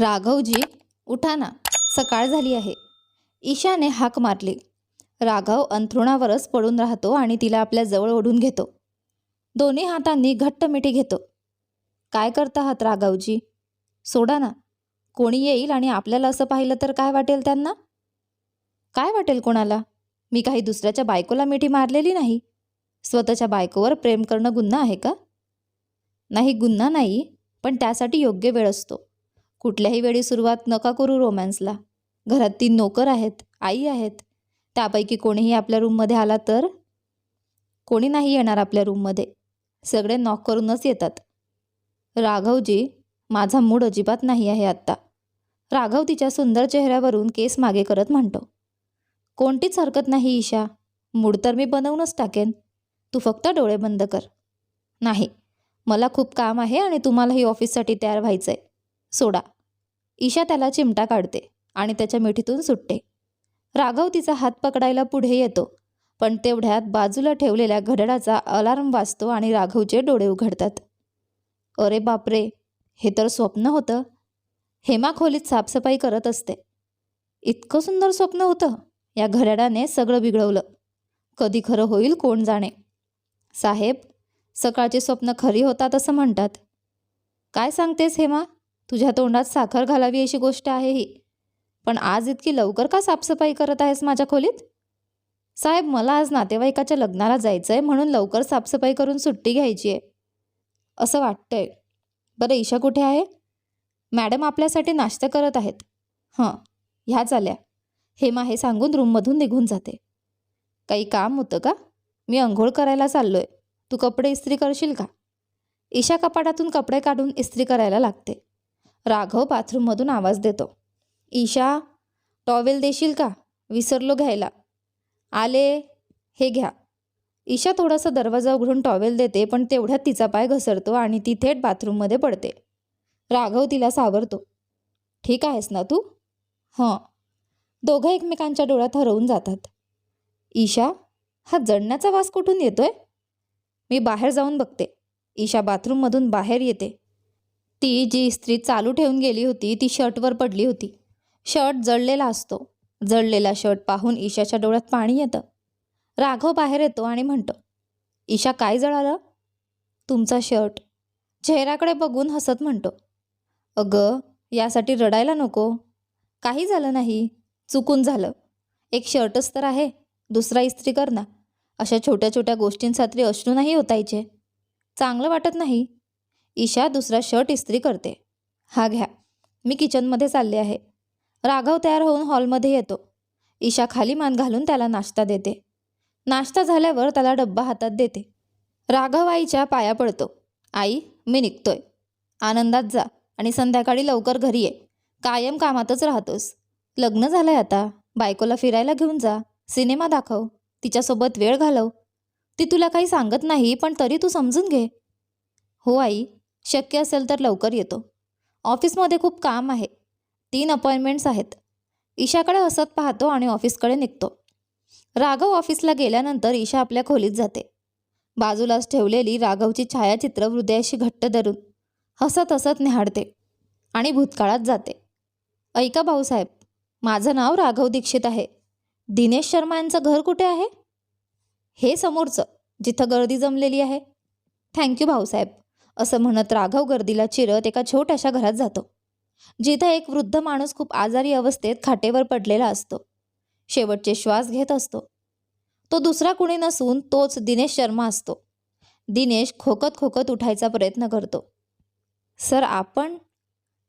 राघवजी उठा ना सकाळ झाली आहे. ईशाने हाक मारली. राघव अंथरुणावरच पडून राहतो आणि तिला आपल्या जवळ ओढून घेतो. दोन्ही हातांनी घट्ट मिठी घेतो. काय करता आहात राघवजी? सोडा ना. कोणी येईल आणि आपल्याला असं पाहिलं तर काय वाटेल त्यांना? काय वाटेल कोणाला? मी काही दुसऱ्याच्या बायकोला मिठी मारलेली नाही. स्वतःच्या बायकोवर प्रेम करणं गुन्हा आहे का? नाही गुन्हा नाही पण त्यासाठी योग्य वेळ असतो. कुठल्याही वेळी सुरुवात नका करू रोमॅन्सला घरात तीन नोकर आहेत आई आहेत. त्यापैकी कोणीही आपल्या रूममध्ये आला तर? कोणी नाही येणार आपल्या रूममध्ये सगळे नॉक करूनच येतात. राघवजी माझा मूड अजिबात नाही आहे आत्ता. राघव तिच्या सुंदर चेहऱ्यावरून केस मागे करत म्हणतो. कोणतीच हरकत नाही ईशा. मूड तर मी बनवूनच टाकेन. तू फक्त डोळे बंद कर. नाही. मला खूप काम आहे आणि तुम्हालाही ऑफिससाठी तयार व्हायचं आहे सोडा. ईशा त्याला चिमटा काढते आणि त्याच्या मिठीतून सुटते. राघव तिचा हात पकडायला पुढे येतो पण तेवढ्यात बाजूला ठेवलेल्या घड्याळाचा अलार्म वाजतो आणि राघवचे डोळे उघडतात. अरे बापरे हे तर स्वप्न होतं. हेमा खोलीत साफसफाई करत असते. इतकं सुंदर स्वप्न होतं. या घड्याळाने सगळं बिघडवलं. कधी खरं होईल कोण जाणे? साहेब सकाळची स्वप्न खरी होतात असं म्हणतात. काय सांगतेस हेमा? तुझ्या तोंडात साखर घालावी अशी गोष्ट आहे ही. पण आज इतकी लवकर का साफसफाई करत आहेस माझ्या खोलीत? साहेब मला आज नातेवाईकाच्या लग्नाला जायचं आहे म्हणून लवकर साफसफाई करून सुट्टी घ्यायची आहे. असं वाटतंय. बरं ईशा कुठे आहे? मॅडम आपल्यासाठी नाश्ता करत आहेत. हां ह्याच आल्या. हेमा हे सांगून रूममधून निघून जाते. काही काम होतं का? मी अंघोळ करायला चाललो आहे तू कपडे इस्त्री करशील का? ईशा कपाटातून कपडे काढून इस्त्री करायला लागते. राघव बाथरूममधून आवाज देतो. ईशा टॉवेल देशील का? विसरलो घ्यायला. आले हे घ्या. ईशा थोडासा दरवाजा उघडून टॉवेल देते पण तेवढ्यात तिचा पाय घसरतो आणि ती थेट बाथरूममध्ये पडते. राघव तिला सावरतो. ठीक आहेस ना तू? हां. दोघं एकमेकांच्या डोळ्यात हरवून जातात. ईशा हा जडण्याचा वास कुठून येतोय? मी बाहेर जाऊन बघते. ईशा बाथरूममधून बाहेर येते. ती जी इस्त्री चालू ठेवून गेली होती ती शर्टवर पडली होती. शर्ट जळलेला असतो. जळलेला शर्ट पाहून ईशाच्या डोळ्यात पाणी येतं. राघव बाहेर येतो आणि म्हणतो ईशा काय जळालं? तुमचा शर्ट. चेहऱ्याकडे बघून हसत म्हणतो अगं यासाठी रडायला नको. काही झालं नाही. चुकून झालं. एक शर्टच तर आहे. दुसरा इस्त्री कर ना. अशा छोट्या छोट्या गोष्टींसाठी अश्रू नाही होतायचे चांगलं वाटत नाही. ईशा दुसरा शर्ट इस्त्री करते. हा घ्या. मी किचनमध्ये चालले आहे. राघव तयार होऊन हॉलमध्ये येतो. ईशा खाली मान घालून त्याला नाश्ता देते. नाश्ता झाल्यावर त्याला डब्बा हातात देते. राघव आईच्या पाया पडतो. आई मी निघतोय. आनंदात जा आणि संध्याकाळी लवकर घरी ये. कायम कामातच राहतोस. लग्न झालंय आता. बायकोला फिरायला घेऊन जा. सिनेमा दाखव. तिच्यासोबत वेळ घालव. ती तुला काही सांगत नाही पण तरी तू समजून घे. हो आई शक्य असेल तर लवकर येतो. ऑफिसमध्ये खूप काम आहे. तीन अपॉइंटमेंट्स आहेत. ईशाकडे हसत पाहतो आणि ऑफिसकडे निघतो. राघव ऑफिसला गेल्यानंतर ईशा आपल्या खोलीत जाते. बाजूलाच ठेवलेली राघवची छायाचित्र हृदयाशी घट्ट धरून हसत हसत निहाडते आणि भूतकाळात जाते. ऐका भाऊसाहेब माझं नाव राघव दीक्षित आहे. दिनेश शर्मा यांचं घर कुठे आहे? हे समोरचं जिथं गर्दी जमलेली आहे. Thank you Bhausaheb. असं म्हणत राघव गर्दीला चिरत एका छोट्याशा घरात जातो. जिथं एक वृद्ध माणूस खूप आजारी अवस्थेत खाटेवर पडलेला असतो. शेवटचे श्वास घेत असतो. तो दुसरा कुणी नसून तोच दिनेश शर्मा असतो. दिनेश खोकत खोकत उठायचा प्रयत्न करतो. सर आपण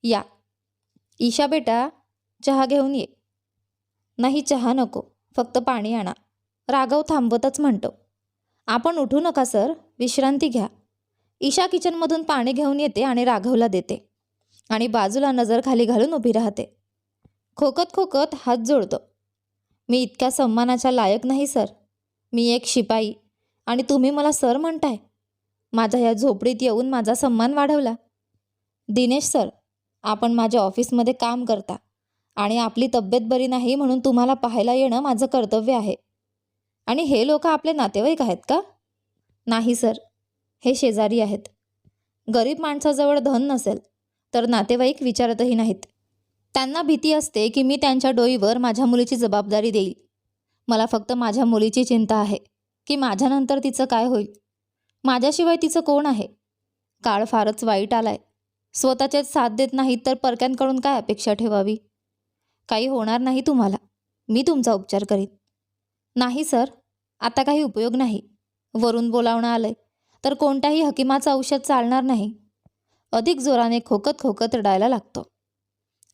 या. ईशा बेटा चहा घेऊन ये. नाही चहा नको. फक्त पाणी आणा. राघव थांबवतच म्हणतो. आपण उठू नका सर. विश्रांती घ्या. ईशा किचनमधून पाणी घेऊन येते आणि राघवला देते. आणि बाजूला नजर खाली घालून उभी राहते. खोकत खोकत हात जोडतो. मी इतक्या सन्मानाच्या लायक नाही सर. मी एक शिपाई. आणि तुम्ही मला सर म्हणताय. माझ्या या झोपडीत येऊन माझा सन्मान वाढवला. दिनेश सर आपण माझ्या ऑफिसमध्ये काम करता. आणि आपली तब्येत बरी नाही म्हणून तुम्हाला पाहायला येणं माझं कर्तव्य आहे. आणि हे लोक आपले नातेवाईक आहेत का? नाही सर. हे शेजारी आहेत. गरीब माणसाजवळ धन नसेल तर नातेवाईक विचारतही नाहीत. त्यांना भीती असते की मी त्यांच्या डोईवर माझ्या मुलीची जबाबदारी देईल. मला फक्त माझ्या मुलीची चिंता आहे की माझ्यानंतर तिचं काय होईल? माझ्याशिवाय तिचं कोण आहे? काळ फारच वाईट आलाय. स्वतःचेच साथ देत नाहीत तर परक्यांकडून काय अपेक्षा ठेवावी? काही होणार नाही तुम्हाला. मी तुमचा उपचार करीन. नाही सर. आता काही उपयोग नाही. वरून बोलावणं आलंय. तर कोणत्याही हकीमाचं औषध चालणार नाही. अधिक जोराने खोकत खोकत रडायला लागतो.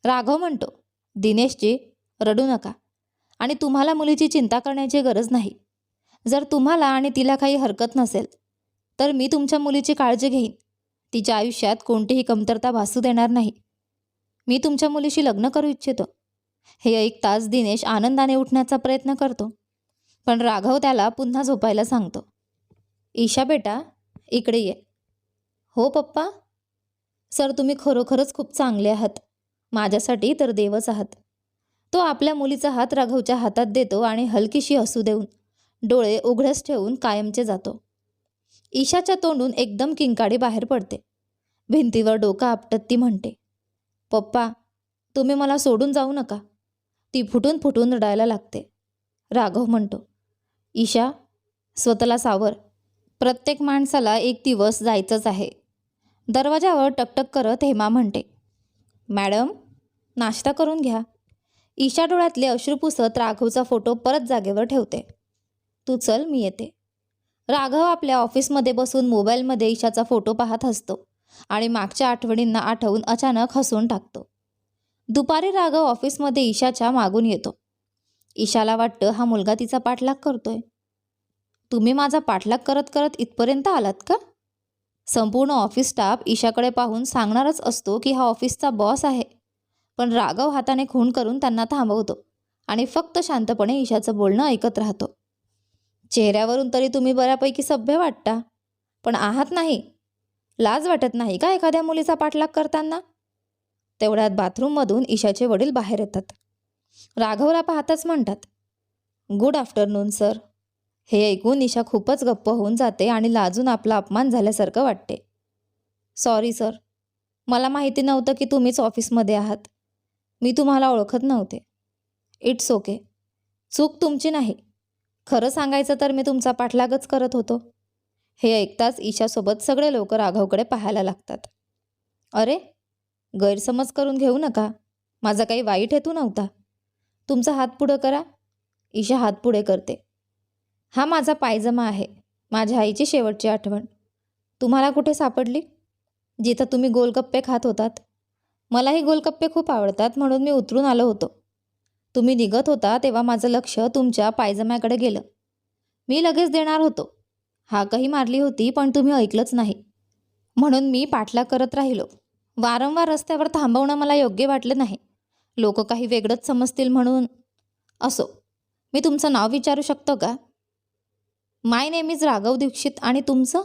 राघव म्हणतो दिनेशजी रडू नका. आणि तुम्हाला मुलीची चिंता करण्याची गरज नाही. जर तुम्हाला आणि तिला काही हरकत नसेल तर मी तुमच्या मुलीची काळजी घेईन. तिच्या आयुष्यात कोणतीही कमतरता भासू देणार नाही. मी तुमच्या मुलीशी लग्न करू इच्छितो. हे ऐकताच दिनेश आनंदाने उठण्याचा प्रयत्न करतो. पण राघव त्याला पुन्हा झोपायला सांगतो. ईशा बेटा इकडे ये. हो पप्पा. सर तुम्ही खरोखरच खूप चांगले आहात. माझ्यासाठी तर देवच आहात. तो आपल्या मुलीचा हात राघवच्या हातात देतो आणि हलकीशी हसू देऊन डोळे उघडच ठेवून कायमचे जातो. ईशाच्या तोंडून एकदम किंकाळी बाहेर पडते. भिंतीवर डोकं आपटत ती म्हणते पप्पा तुम्ही मला सोडून जाऊ नका. ती फुटून फुटून रडायला लागते. राघव म्हणतो ईशा स्वतःला सावर. प्रत्येक माणसाला एक दिवस जायचंच आहे. दरवाजावर टकटक करत हेमा म्हणते मॅडम नाश्ता करून घ्या. ईशा डोळ्यातले अश्रू पुसत राघवचा फोटो परत जागेवर ठेवते. तू चल मी येते. राघव आपल्या ऑफिसमध्ये बसून मोबाईलमध्ये ईशाचा फोटो पाहत हसतो आणि मागच्या आठवणींना आठवून अचानक हसून टाकतो. दुपारी राघव ऑफिसमध्ये ईशाच्या मागून येतो. ईशाला वाटतं हा मुलगा तिचा पाठलाग करतोय. तुम्ही माझा पाठलाग करत करत इथपर्यंत आलात का? संपूर्ण ऑफिस स्टाफ ईशाकडे पाहून सांगणारच असतो की हा ऑफिसचा बॉस आहे. पण राघव हाताने खून करून त्यांना थांबवतो आणि फक्त शांतपणे ईशाचं बोलणं ऐकत राहतो. चेहऱ्यावरून तरी तुम्ही बऱ्यापैकी सभ्य वाटता पण आहात नाही. लाज वाटत नाही का एखाद्या मुलीचा पाठलाग करताना? तेवढ्यात बाथरूममधून ईशाचे वडील बाहेर येतात. राघवला पाहताच म्हणतात गुड आफ्टरनून सर हे ऐकून ईशा खूपच गप्प होऊन जाते आणि लाजून आपला अपमान झाल्यासारखं वाटते. सॉरी सर मला माहिती नव्हतं की तुम्हीच ऑफिसमध्ये आहात. मी तुम्हाला ओळखत नव्हते. इट्स ओके चूक तुमची नाही. खरं सांगायचं तर मी तुमचा पाठलागच करत होतो. हे ऐकताच ईशासोबत सगळे लोक राघवकडे पाहायला लागतात. अरे गैरसमज करून घेऊ नका. माझा काही वाईट हेतू नव्हता. तुमचा हात पुढं करा. ईशा हात पुढे करते. हा माझा पायजमा आहे. माझ्या आईची शेवटची आठवण. तुम्हाला कुठे सापडली? जिथं तुम्ही गोलगप्पे खात होतात. मलाही गोलगप्पे खूप आवडतात म्हणून मी उतरून आलो होतो. तुम्ही निघत होता तेव्हा माझं लक्ष तुमच्या पायजम्याकडे गेलं. मी लगेच देणार होतो. हाकही मारली होती पण तुम्ही ऐकलंच नाही. म्हणून मी पाठलाग करत राहिलो. वारंवार रस्त्यावर थांबवणं मला योग्य वाटलं नाही. लोक काही वेगळंच समजतील म्हणून. असो मी तुमचं नाव विचारू शकतो का? My name is Raghav Dikshit आणि तुमचं?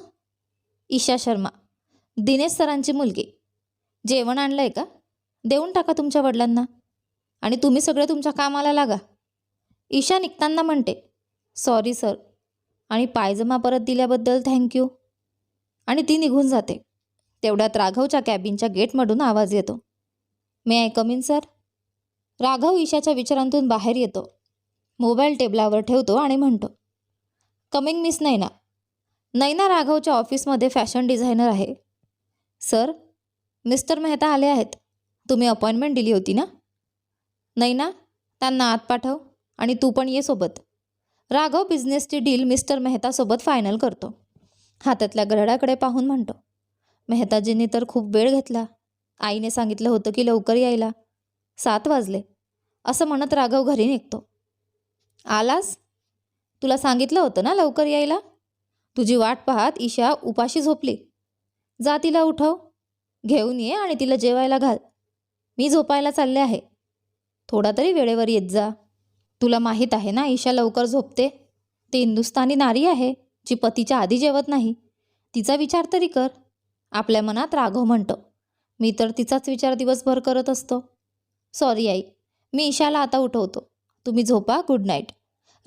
ईशा शर्मा. दिनेश सरांची मुलगी. जेवण आणलं आहे का? देऊन टाका तुमच्या वडिलांना. आणि तुम्ही सगळे तुमच्या कामाला लागा. ईशा निघताना म्हणते सॉरी सर. आणि पायजमा परत दिल्याबद्दल थँक्यू आणि ती निघून जाते. तेवढ्यात राघवच्या कॅबिनच्या गेटमधून आवाज येतो. May I come in sir? Raghav ईशाच्या विचारांतून बाहेर येतो. मोबाईल टेबलावर ठेवतो आणि म्हणतो कमिंग मिस नैना. नैना राघवच्या ऑफिसमध्ये फॅशन डिझायनर आहे. सर मिस्टर मेहता आले आहेत. तुम्ही अपॉइंटमेंट दिली होती ना? नैना त्यांना आत पाठव आणि तू पण ये सोबत. राघव बिझनेसची डील मिस्टर मेहतासोबत फायनल करतो. हातातल्या गरडाकडे पाहून म्हणतो मेहताजींनी तर खूप वेळ घेतला. आईने सांगितलं होतं की लवकर यायला. सात वाजले. असं म्हणत राघव घरी निघतो. आलास? तुला सांगितलं होतं ना लवकर यायला? तुझी वाट पाहत ईशा उपाशी झोपली. जा तिला उठव. घेऊन ये आणि तिला जेवायला घाल. मी झोपायला चालले आहे. थोडा तरी वेळेवर येत जा. तुला माहीत आहे ना ईशा लवकर झोपते? ती हिंदुस्थानी नारी आहे जी पतीच्या आधी जेवत नाही. तिचा विचार तरी कर. आपल्या मनात राघव म्हणतो. मी तर तिचाच विचार दिवसभर करत असतो. सॉरी आई मी ईशाला आता उठवतो. तुम्ही झोपा गुड नाईट.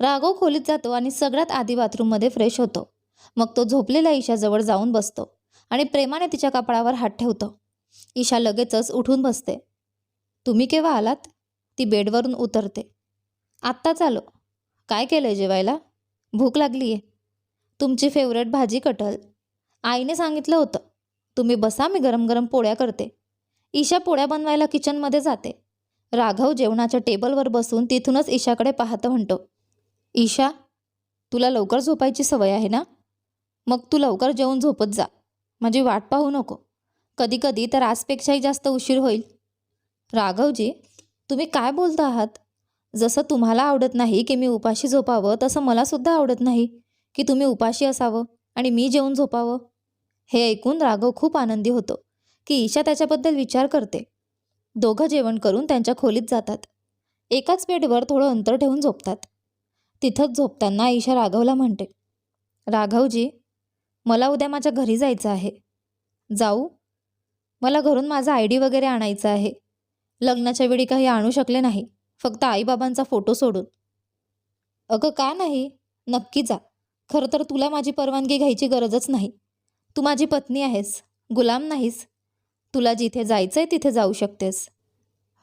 राघव खोलीत जातो आणि सगळ्यात आधी बाथरूममध्ये फ्रेश होतो. मग तो झोपलेल्या ईशाजवळ जाऊन बसतो आणि प्रेमाने तिच्या कपाळावर हात ठेवतो. ईशा लगेचच उठून बसते. तुम्ही केव्हा आलात? ती बेडवरून उतरते. आत्ताच आलो. काय केलं आहे जेवायला? भूक लागली आहे तुमची फेवरेट भाजी कटल. आईने सांगितलं होतं. तुम्ही बसा मी गरम गरम पोळ्या करते. ईशा पोळ्या बनवायला किचनमध्ये जाते. राघव जेवणाच्या टेबलवर बसून तिथूनच ईशाकडे पाहतं म्हणतो ईशा तुला लवकर झोपायची सवय आहे ना? मग तू लवकर जेवून झोपत जा. माझी वाट पाहू नको. कधी कधी तर आजपेक्षाही जास्त उशीर होईल. राघवजी तुम्ही काय बोलता आहात? जसं तुम्हाला आवडत नाही की मी उपाशी झोपावं तसं मलासुद्धा आवडत नाही की तुम्ही उपाशी असावं आणि मी जेवून झोपावं. हे ऐकून राघव खूप आनंदी होतो की ईशा त्याच्याबद्दल विचार करते. दोघं जेवण करून त्यांच्या खोलीत जातात. एकाच बेडवर थोडं अंतर ठेवून झोपतात. तिथंच झोपताना ईशा राघवला म्हणते राघवजी मला उद्या माझ्या घरी जायचं आहे. जाऊ. मला घरून माझा आय डी वगैरे आणायचा आहे. लग्नाच्या वेळी काही आणू शकले नाही. फक्त आईबाबांचा फोटो सोडून. अगं का नाही? नक्की जा. खरं तर तुला माझी परवानगी घ्यायची गरजच नाही. तू माझी पत्नी आहेस. गुलाम नाहीस. तुला जिथे जायचं आहे तिथे जाऊ शकतेस.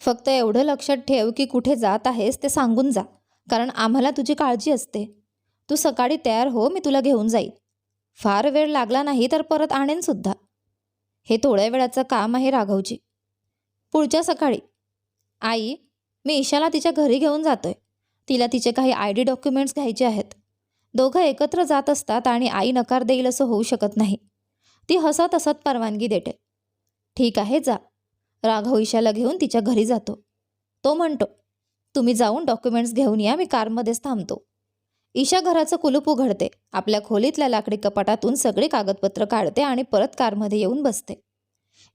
फक्त एवढं लक्षात ठेव की कुठे जात आहेस ते सांगून जा. कारण आम्हाला तुझी काळजी असते. तू सकाळी तयार हो मी तुला घेऊन जाईल. फार वेळ लागला नाही तर परत आणेनसुद्धा हे थोड्या वेळाचं काम आहे राघवजी. पुढच्या सकाळी. आई मी ईशाला तिच्या घरी घेऊन जातोय. तिला तिचे काही आय डी डॉक्युमेंट्स घ्यायचे आहेत. दोघं एकत्र जात असतात आणि आई नकार देईल असं होऊ शकत नाही. ती हसत हसत परवानगी देते. ठीक आहे जा. राघव ईशाला घेऊन तिच्या घरी जातो. तो म्हणतो तुम्ही जाऊन डॉक्युमेंट्स घेऊन या मी कारमध्येच थांबतो. ईशा घराचं कुलूप उघडते. आपल्या खोलीतल्या लाकडी कपाटातून सगळी कागदपत्र काढते आणि परत कारमध्ये येऊन बसते.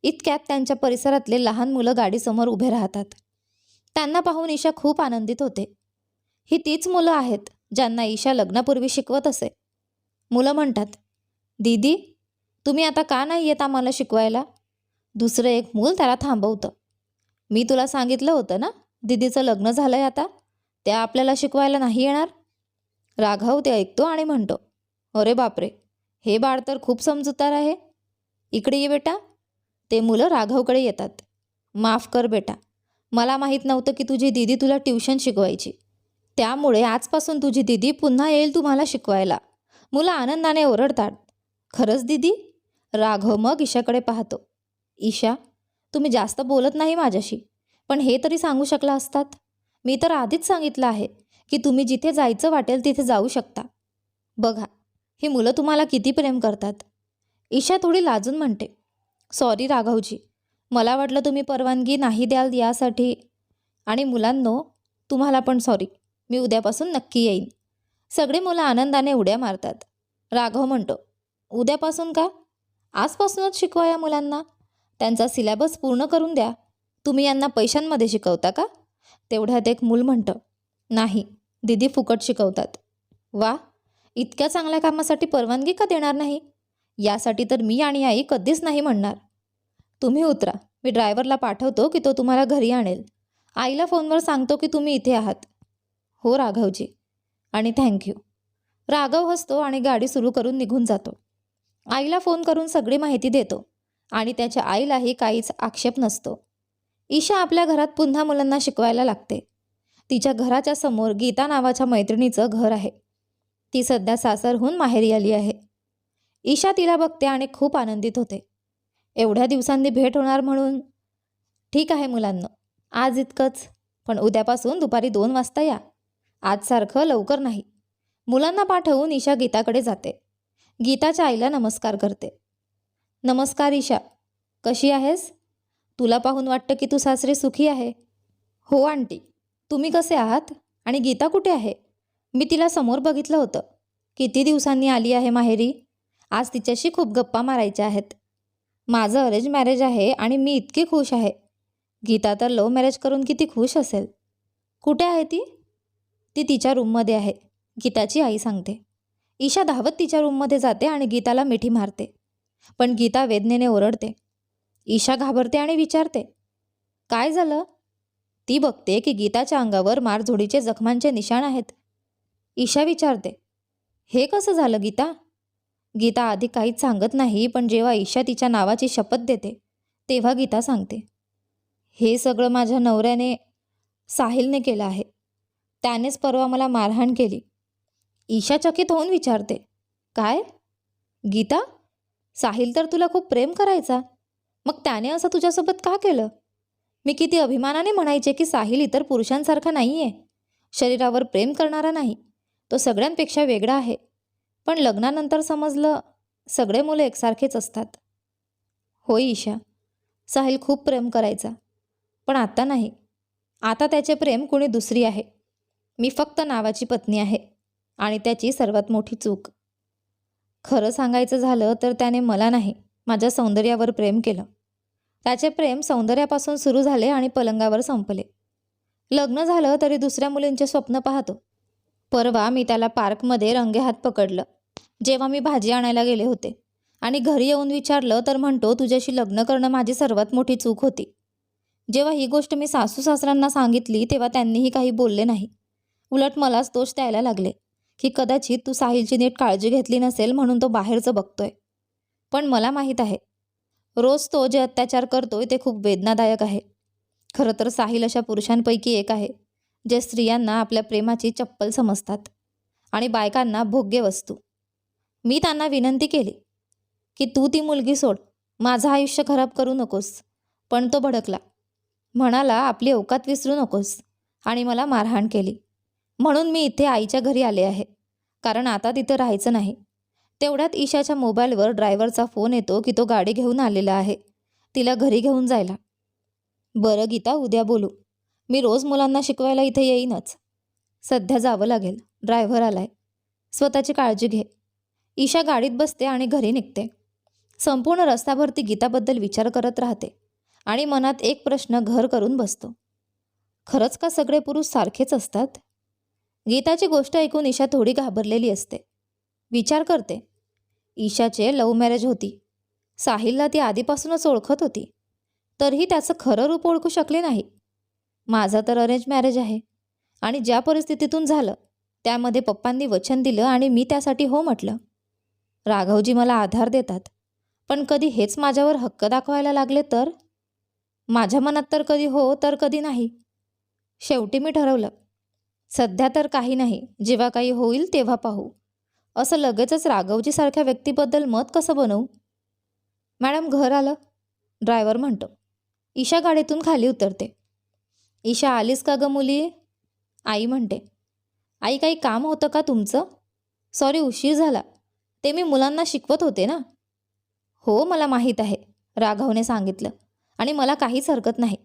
इतक्यात त्यांच्या परिसरातले लहान मुलं गाडीसमोर उभे राहतात. त्यांना पाहून ईशा खूप आनंदित होते. ही तीच मुलं आहेत ज्यांना ईशा लग्नापूर्वी शिकवत असे. मुलं म्हणतात दीदी तुम्ही आता का नाही येत आम्हाला शिकवायला? दुसरं एक मूल त्याला थांबवतं. मी तुला सांगितलं होतं ना दीदीचं लग्न झालं आहे आता. त्या आपल्याला शिकवायला नाही येणार. राघव ते ऐकतो आणि म्हणतो अरे बापरे हे बाळ तर खूप समजूतदार आहे. इकडे ये बेटा. ते मुलं राघवकडे येतात. माफ कर बेटा. मला माहीत नव्हतं की तुझी दीदी तुला ट्युशन शिकवायची. त्यामुळे आजपासून तुझी दीदी पुन्हा येईल तुम्हाला शिकवायला. मुलं आनंदाने ओरडतात. खरंच दीदी? राघव मग ईशाकडे पाहतो. ईशा तुम्ही जास्त बोलत नाही माझ्याशी. पण हे तरी सांगू शकला असतात? मी तर आधीच सांगितलं आहे की तुम्ही जिथे जायचं वाटेल तिथे जाऊ शकता. बघा ही मुलं तुम्हाला किती प्रेम करतात? ईशा थोडी लाजून म्हणते. सॉरी राघवजी मला वाटलं तुम्ही परवानगी नाही द्याल यासाठी. आणि मुलांनो तुम्हाला पण सॉरी मी उद्यापासून नक्की येईन. सगळे मुलं आनंदाने उड्या मारतात. राघव म्हणतो उद्यापासून का? आजपासूनच शिकवा या मुलांना. त्यांचा सिलेबस पूर्ण करून द्या. तुम्ही यांना पैशांमध्ये शिकवता का? तेवढ्यात एक मूल म्हणतं नाही दीदी फुकट शिकवतात. वा इतक्या चांगल्या कामासाठी परवानगी का देणार नाही? यासाठी तर मी आणि आई कधीच नाही म्हणणार. तुम्ही उतरा मी ड्रायव्हरला पाठवतो की तो तुम्हाला घरी आणेल. आईला फोनवर सांगतो की तुम्ही इथे आहात. हो राघवजी. आणि थँक्यू राघव हसतो आणि गाडी सुरू करून निघून जातो. आईला फोन करून सगळी माहिती देतो आणि त्याच्या आईलाही काहीच आक्षेप नसतो. ईशा आपल्या घरात पुन्हा मुलांना शिकवायला लागते. तिच्या घराच्या समोर गीता नावाच्या मैत्रिणीचं घर आहे. ती सध्या सासरहून माहेरी आली आहे. ईशा तिला बघते आणि खूप आनंदित होते. एवढ्या दिवसांनी भेट होणार म्हणून. ठीक आहे मुलांना आज इतकंच. पण उद्यापासून दुपारी दोन वाजता या. आजसारखं लवकर नाही. मुलांना पाठवून ईशा गीताकडे जाते. गीताच्या आईला नमस्कार करते. नमस्कार ईशा कशी आहेस? तुला पाहून वाटतं की तू सासरे सुखी आहे? हो आंटी. तुम्ही कसे आहात? आणि गीता कुठे आहे? मी तिला समोर बघितलं होतं. किती दिवसांनी आली आहे माहेरी? आज तिच्याशी खूप गप्पा मारायच्या आहेत. माझं अरेंज मॅरेज आहे आणि मी इतकी खुश आहे. गीता तर लव्ह मॅरेज करून किती खुश असेल. कुठे आहे ती? ती तिच्या रूममध्ये आहे. गीताची आई सांगते. ईशा धावत तिच्या रूममध्ये जाते आणि गीताला मिठी मारते. पण गीता वेदनेने ओरडते. ईशा घाबरते आणि विचारते काय झालं? ती बघते की गीताच्या अंगावर मारझोडीचे जखमांचे निशाण आहेत. ईशा विचारते हे कसं झालं गीता? गीता आधी काहीच सांगत नाही पण जेव्हा ईशा तिच्या नावाची शपथ देते तेव्हा गीता सांगते हे सगळं माझ्या नवऱ्याने साहिलने केलं आहे. त्यानेच परवा मला मारहाण केली. ईशा चकित होऊन विचारते काय? गीता साहिल तर तुला खूप प्रेम करायचा? मग त्याने असं तुझ्यासोबत का केलं? मी किती अभिमानाने म्हणायचे की साहिल इतर पुरुषांसारखा नाही आहे शरीरावर प्रेम करणारा नाही. तो सगळ्यांपेक्षा वेगळा आहे. पण लग्नानंतर समजलं सगळे मुलं एकसारखेच असतात. होय ईशा साहिल खूप प्रेम करायचा. पण आता नाही. आता त्याचे प्रेम कुणी दुसरी आहे. मी फक्त नावाची पत्नी आहे. आणि त्याची सर्वात मोठी चूक. खरं सांगायचं झालं तर त्याने मला नाही. माझ्या सौंदर्यावर प्रेम केलं. त्याचे प्रेम सौंदर्यापासून सुरू झाले आणि पलंगावर संपले. लग्न झालं तरी दुसऱ्या मुलींचे स्वप्न पाहतो. परवा मी त्याला पार्कमध्ये रंगेहात पकडलं. जेव्हा मी भाजी आणायला गेले होते आणि घरी येऊन विचारलं तर म्हणतो तुझ्याशी लग्न करणं माझी सर्वात मोठी चूक होती. जेव्हा ही गोष्ट मी सासू सासऱ्यांना सांगितली तेव्हा त्यांनीही काही बोलले नाही. उलट मलाच दोष द्यायला लागले की कदाचित तू साहिलची नीट काळजी घेतली नसेल म्हणून तो बाहेरचं बघतोय. पण मला माहीत आहे. रोज तो जे अत्याचार करतोय ते खूप वेदनादायक आहे. खरं तर साहिल अशा पुरुषांपैकी एक आहे जे स्त्रियांना आपल्या प्रेमाची चप्पल समजतात आणि बायकांना भोग्य वस्तू. मी त्यांना विनंती केली की तू ती मुलगी सोड माझं आयुष्य खराब करू नकोस पण तो भडकला. म्हणाला आपली औकात विसरू नकोस आणि मला मारहाण केली. म्हणून मी इथे आईच्या घरी आले आहे कारण आता तिथं राहायचं नाही. तेवढ्यात ईशाच्या मोबाईलवर ड्रायव्हरचा फोन येतो की तो गाडी घेऊन आलेला आहे. तिला घरी घेऊन जायला. बरं गीता उद्या बोलू. मी रोज मुलांना शिकवायला इथे येईनच. सध्या जावं लागेल. ड्रायव्हर आलाय. स्वतःची काळजी घे. ईशा गाडीत बसते आणि घरी निघते. संपूर्ण रस्त्याभर ती गीताबद्दल विचार करत राहते आणि मनात एक प्रश्न घर करून बसतो. खरंच का सगळे पुरुष सारखेच असतात? गीताची गोष्ट ऐकून ईशा थोडी घाबरलेली असते. विचार करते. ईशाचे लव्ह मॅरेज होती. साहिलला ती आधीपासूनच ओळखत होती. तरीही त्याचं खरं रूप ओळखू शकले नाही. माझं तर अरेंज मॅरेज आहे. आणि ज्या परिस्थितीतून झालं त्यामध्ये पप्पांनी वचन दिलं आणि मी त्यासाठी हो म्हटलं. राघवजी मला आधार देतात. पण कधी हेच माझ्यावर हक्क दाखवायला लागले तर? माझ्या मनात तर कधी हो तर कधी नाही. शेवटी मी ठरवलं. सध्या तर काही नाही. जेव्हा काही होईल तेव्हा पाहू. असं लगेचच राघवजीसारख्या व्यक्तीबद्दल मत कसं बनवू? मॅडम घर आलं. ड्रायव्हर म्हणतो ईशा गाडीतून खाली उतरते. ईशा आलीस का गं मुली? आई म्हणते आई काही काम होतं का तुमचं? सॉरी उशीर झाला. ते मी मुलांना शिकवत होते ना. हो मला माहीत आहे राघवने सांगितलं आणि मला काहीच हरकत नाही.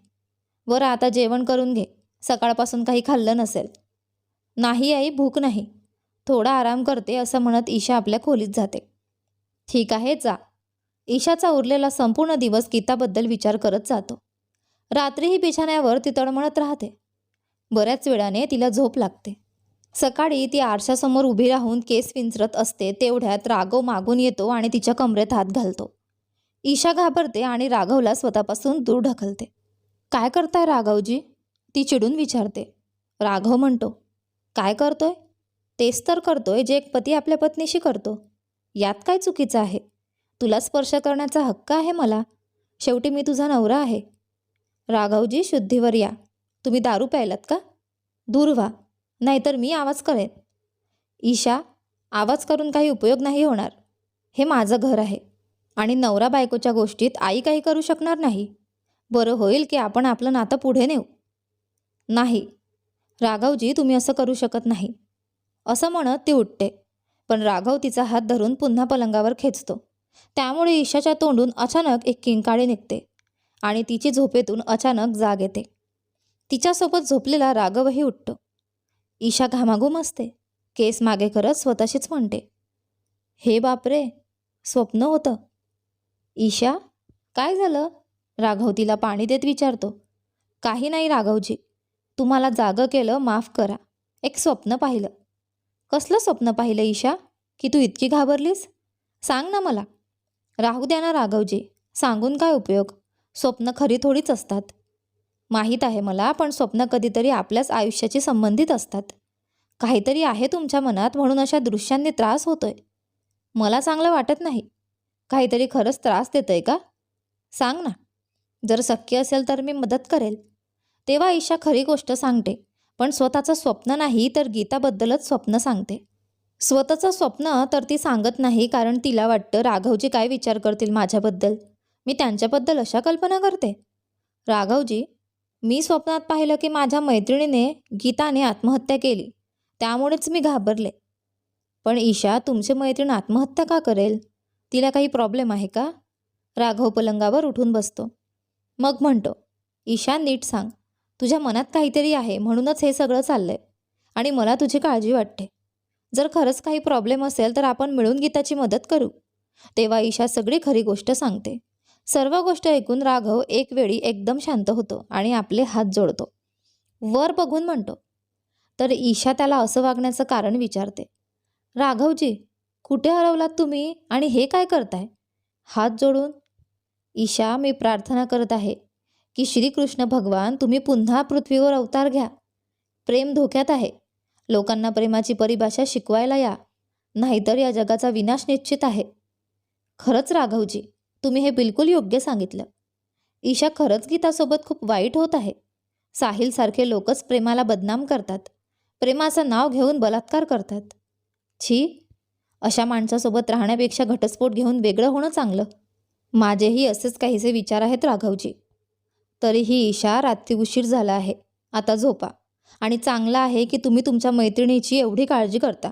बरं आता जेवण करून घे. सकाळपासून काही खाल्लं नसेल. नाही आई भूक नाही. थोडा आराम करते असं म्हणत ईशा आपल्या खोलीत जाते. ठीक आहे जा. ईशाचा उरलेला संपूर्ण दिवस गीताबद्दल विचार करत जातो. रात्रीही बिछाण्यावर ती तळमळत राहते. बऱ्याच वेळाने तिला झोप लागते. सकाळी ती आरशासमोर उभी राहून केस विंचरत असते तेवढ्यात राघव मागून येतो आणि तिच्या कमरेत हात घालतो. ईशा घाबरते आणि राघवला स्वतःपासून दूर ढकलते. काय करताय राघवजी? ती चिडून विचारते. राघव म्हणतो काय करतोय? तेच तर करतोय जे एक पती आपल्या पत्नीशी करतो. यात काय चुकीचं आहे? तुला स्पर्श करण्याचा हक्क आहे मला. शेवटी मी तुझा नवरा आहे. राघवजी शुद्धीवर या. तुम्ही दारू प्यायलात का? दूर व्हा. नाहीतर मी आवाज करेन ईशा आवाज करून काही उपयोग नाही होणार. हे माझं घर आहे. आणि नवरा बायकोच्या गोष्टीत आई काही करू शकणार नाही. बरं होईल की आपण आपलं नातं पुढे नेऊ. नाही. राघवजी तुम्ही असं करू शकत नाही. असं म्हणत ती उठते. पण राघव तिचा हात धरून पुन्हा पलंगावर खेचतो. त्यामुळे ईशाच्या तोंडून अचानक एक किंकाळी निघते आणि तिची झोपेतून अचानक जाग येते. तिच्यासोबत झोपलेला राघवही उठतो. ईशा घामाघूम असते. केस मागे करत स्वतःशीच म्हणते. हे बापरे! स्वप्न होतं. ईशा काय झालं? राघव तिला पाणी देत विचारतो. काही नाही राघवजी. तुम्हाला जागं केलं माफ करा. एक स्वप्न पाहिलं. कसलं स्वप्न पाहिलं ईशा? की तू इतकी घाबरलीस? सांग ना मला. राहू द्या ना राघवजी. सांगून काय उपयोग? स्वप्न खरी थोडीच असतात. माहीत आहे मला पण स्वप्न कधीतरी आपल्याच आयुष्याशी संबंधित असतात. काहीतरी आहे तुमच्या मनात म्हणून अशा दृश्यांनी त्रास होतोय. मला चांगलं वाटत नाही. काहीतरी खरंच त्रास देतंय का? सांग ना. जर शक्य असेल तर मी मदत करेल. तेव्हा ईशा खरी गोष्ट सांगते. पण स्वतःचं स्वप्न नाही तर गीताबद्दलच स्वप्न सांगते. स्वतःचं स्वप्न तर ती सांगत नाही कारण तिला वाटतं राघवजी काय विचार करतील माझ्याबद्दल? मी त्यांच्याबद्दल अशा कल्पना करते. राघवजी मी स्वप्नात पाहिलं की माझ्या मैत्रिणीने गीताने आत्महत्या केली. त्यामुळेच मी घाबरले. पण ईशा तुमची मैत्रीण आत्महत्या का करेल? तिला काही प्रॉब्लेम आहे का? राघव पलंगावर उठून बसतो. मग म्हणतो ईशा नीट सांग. तुझ्या मनात काहीतरी आहे म्हणूनच हे सगळं चाललंय. आणि मला तुझी काळजी वाटते. जर खरंच काही प्रॉब्लेम असेल तर आपण मिळून गीताची मदत करू. तेव्हा ईशा सगळी खरी गोष्ट सांगते. सर्व गोष्ट ऐकून राघव एक वेळी एकदम शांत होतो आणि आपले हात जोडतो. वर बघून म्हणतो तर ईशा त्याला असं वागण्याचं कारण विचारते. राघवजी कुठे हरवलात तुम्ही आणि हे काय करताय? हात जोडून ईशा मी प्रार्थना करत आहे. की श्रीकृष्ण भगवान तुम्ही पुन्हा पृथ्वीवर अवतार घ्या. प्रेम धोक्यात आहे. लोकांना प्रेमाची परिभाषा शिकवायला या. नाहीतर या जगाचा विनाश निश्चित आहे. खरंच राघवजी तुम्ही हे बिलकुल योग्य सांगितलं. ईशा खरंच गीतासोबत खूप वाईट होत आहे. साहिलसारखे लोकच प्रेमाला बदनाम करतात. प्रेमाचं नाव घेऊन बलात्कार करतात. छी अशा माणसासोबत राहण्यापेक्षा घटस्फोट घेऊन वेगळं होणं चांगलं. माझेही असेच काहीसे विचार आहेत राघवजी. तरीही ईशा रात्री उशीर झाला आहे. आता झोपा. आणि चांगलं आहे की तुम्ही तुमच्या मैत्रिणीची एवढी काळजी करता.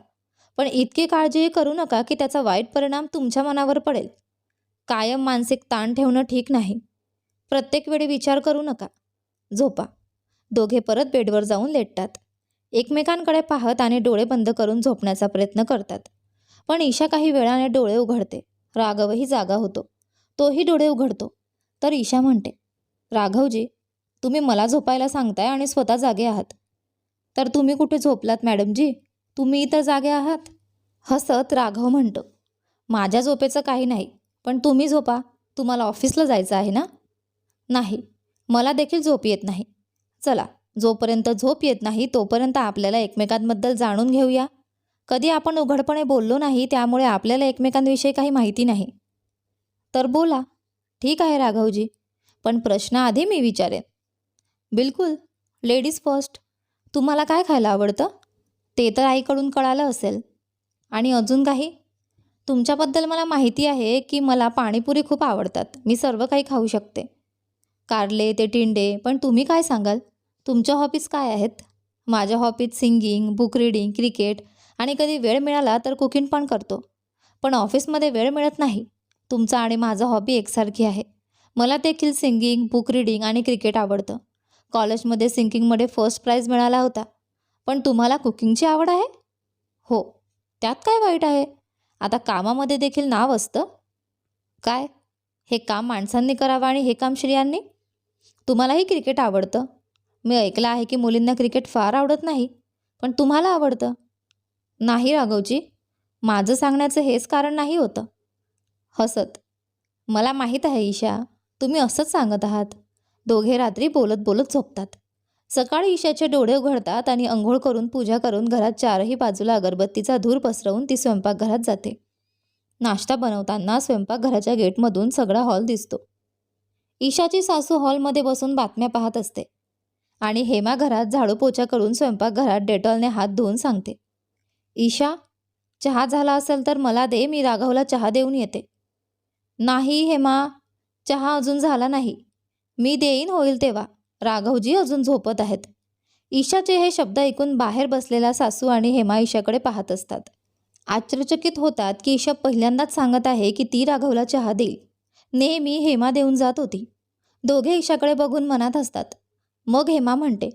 पण इतकी काळजी करू नका की त्याचा वाईट परिणाम तुमच्या मनावर पडेल. कायम मानसिक ताण ठेवणं ठीक नाही. प्रत्येक वेळी विचार करू नका. झोपा. दोघे परत बेडवर जाऊन लेटतात. एकमेकांकडे पाहत आणि डोळे बंद करून झोपण्याचा प्रयत्न करतात. पण ईशा काही वेळाने डोळे उघडते. राघवही जागा होतो. तोही डोळे उघडतो. तर ईशा म्हणते राघवजी तुम्ही मला झोपायला सांगताय आणि स्वतः जागे आहात. तर तुम्ही कुठे झोपलात मॅडमजी? तुम्ही इतर जागे आहात? हसत राघव म्हणतो. माझ्या झोपेचं काही नाही पण तुम्ही झोपा. तुम्हाला ऑफिसला जायचं आहे ना? नाही मला देखील झोप येत नाही. चला जोपर्यंत झोप येत नाही तोपर्यंत आपल्याला एकमेकांबद्दल जाणून घेऊया. कधी आपण उघडपणे बोललो नाही त्यामुळे आपल्याला एकमेकांविषयी काही माहिती नाही. तर बोला. ठीक आहे राघवजी. पण प्रश्न आधी मी विचारेन. बिलकुल लेडीज फर्स्ट. तुम्हाला काय खायला आवडतं? ते तर आईकडून कळालं असेल. आणि अजून काही? तुमच्याबद्दल मला माहिती आहे की मला पाणीपुरी खूप आवडतात. मी सर्व काही खाऊ शकते. कारले ते टिंडे पण तुम्ही काय सांगाल? तुमच्या हॉबीज काय आहेत? माझ्या hobbies singing book reading cricket आणि कधी वेळ मिळाला तर कुकिंग पण करतो. पण ऑफिसमध्ये वेळ मिळत नाही. तुमचा आणि माझा हॉबी एकसारखी आहे. मला देखील सिंगिंग बुक रीडिंग आणि क्रिकेट आवडतं. कॉलेजमध्ये सिंगिंगमध्ये फर्स्ट प्राईज मिळाला होता. पण तुम्हाला कुकिंगची आवड आहे? हो. त्यात काय वाईट आहे? आता कामामध्ये देखील नाव असतं? काय? हे काम माणसांनी करावं आणि हे काम स्त्रियांनी? तुम्हालाही क्रिकेट आवडतं? मी ऐकलं आहे की मुलींना क्रिकेट फार आवडत नाही. पण तुम्हाला आवडतं? नाही राघवजी. माझं सांगण्याचं हेच कारण नाही होतं. हसत. मला माहीत आहे ईशा. तुम्ही असंच सांगत आहात. दोघे रात्री बोलत बोलत झोपतात. सकाळी ईशाचे डोळे उघडतात आणि अंघोळ करून पूजा करून घरात चारही बाजूला अगरबत्तीचा धूर पसरवून ती स्वयंपाकघरात जाते. नाश्ता बनवताना स्वयंपाकघराच्या गेटमधून सगळा हॉल दिसतो. ईशाची सासू हॉलमध्ये बसून बातम्या पाहत असते आणि हेमा घरात झाडू पोछा करून स्वयंपाकघरात डेटॉलने हात धुवून सांगते. ईशा चहा झाला असेल तर मला दे मी राघवला चहा देऊन येते. नाही हेमा चहा अजून झाला नाही. मी देईन होईल तेव्हा. राघवजी अजून झोपत आहेत. ईशाचे हे शब्द ऐकून बाहेर बसलेला सासू आणि हेमा ईशाकडे पाहत असतात. आश्चर्यचकित होतात की ईशा पहिल्यांदाच सांगत आहे की ती राघवला चहा देईल. नेहमी हेमा देऊन जात होती. दोघे ईशाकडे बघून मनात असतात मग हेमा म्हणते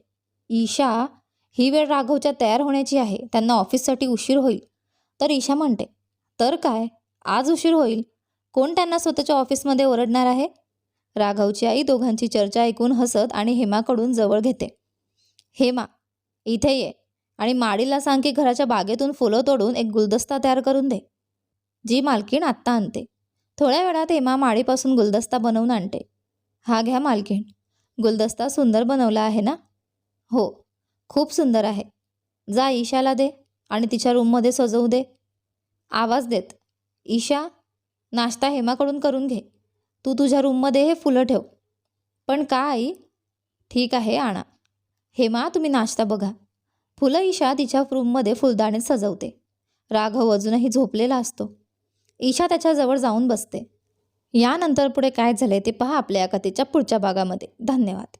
ईशा ही वेळ राघवच्या तयार होण्याची आहे. त्यांना ऑफिससाठी उशीर होईल. तर ईशा म्हणते तर काय? आज उशीर होईल. कोण त्यांना स्वतःच्या ऑफिसमध्ये ओरडणार आहे? राघवची आई दोघांची चर्चा ऐकून हसत आणि हेमाकडून जवळ घेते. हेमा इथे ये आणि माडीला सांग की घराच्या बागेतून फुलं तोडून एक गुलदस्ता तयार करून दे. जी मालकीण आत्ता आणते. थोड्या वेळात हेमा माडीपासून गुलदस्ता बनवून आणते. हा घ्या मालकीण. गुलदस्ता सुंदर बनवला आहे ना? हो खूप सुंदर आहे. जा ईशाला दे आणि तिच्या रूममध्ये सजवू दे. आवाज देत ईशा नाश्ता हेमाकडून करून घे. तू तुझ्या रूममध्ये हे फुलं ठेव. पण का आई? ठीक आहे आणा. हेमा तुम्ही नाश्ता बघा. फुलं ईशा तिच्या रूममध्ये फुलदाणीत सजवते. राघव अजूनही झोपलेला असतो. ईशा त्याच्याजवळ जाऊन बसते. यानंतर पुढे काय झाले ते पहा आपल्या या कथेच्या पुढच्या भागामध्ये. धन्यवाद.